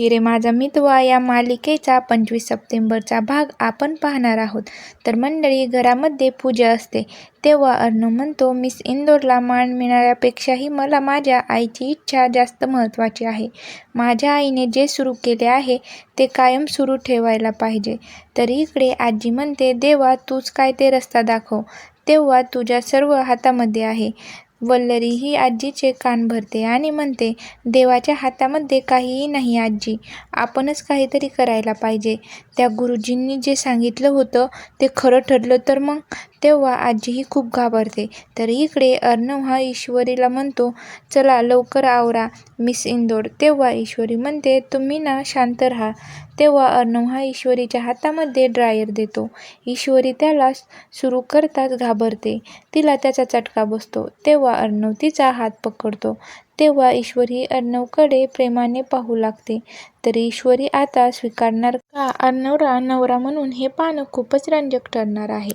हिरे माझा मितवा या मालिकेचा पंचवीस सप्टेंबरचा भाग आपण पाहणार आहोत. तर मंडळी घरामध्ये पूजा असते. तेव्हा अर्णव म्हणतो मिस इंदोरला मान मिळाल्यापेक्षाही मला माझ्या आईची इच्छा जास्त महत्त्वाची आहे. माझ्या आईने जे सुरू केले आहे ते कायम सुरू ठेवायला पाहिजे. तर इकडे आजी म्हणते देवा तूच काय ते रस्ता दाखव. तेव्हा तुझ्या सर्व हातामध्ये आहे. वल्लरी ही आजीचे कान भरते आणि म्हणते देवाच्या हातामध्ये काहीही नाही आजी आपणच काहीतरी करायला पाहिजे. त्या गुरुजींनी जे सांगितलं होतं ते खरं ठरलं तर मग तेव्हा आजीही खूप घाबरते. तर इकडे अर्णव हा ईश्वरीला म्हणतो चला लवकर आवरा मिस इंदोर. तेव्हा ईश्वरी म्हणते तुम्ही ना शांत राहा. तेव्हा अर्णव हा ईश्वरीच्या हातामध्ये ड्रायर देतो. ईश्वरी त्याला सुरू करताच घाबरते. तिला त्याचा चटका बसतो. तेव्हा अर्णव तिचा हात पकडतो. तेव्हा ईश्वरी अर्णवकडे प्रेमाने पाहू लागते. तर ईश्वरी आता स्वीकारणार का? अर्णवला नवरा म्हणून हे पाहणं खूपच रंजक ठरणार आहे.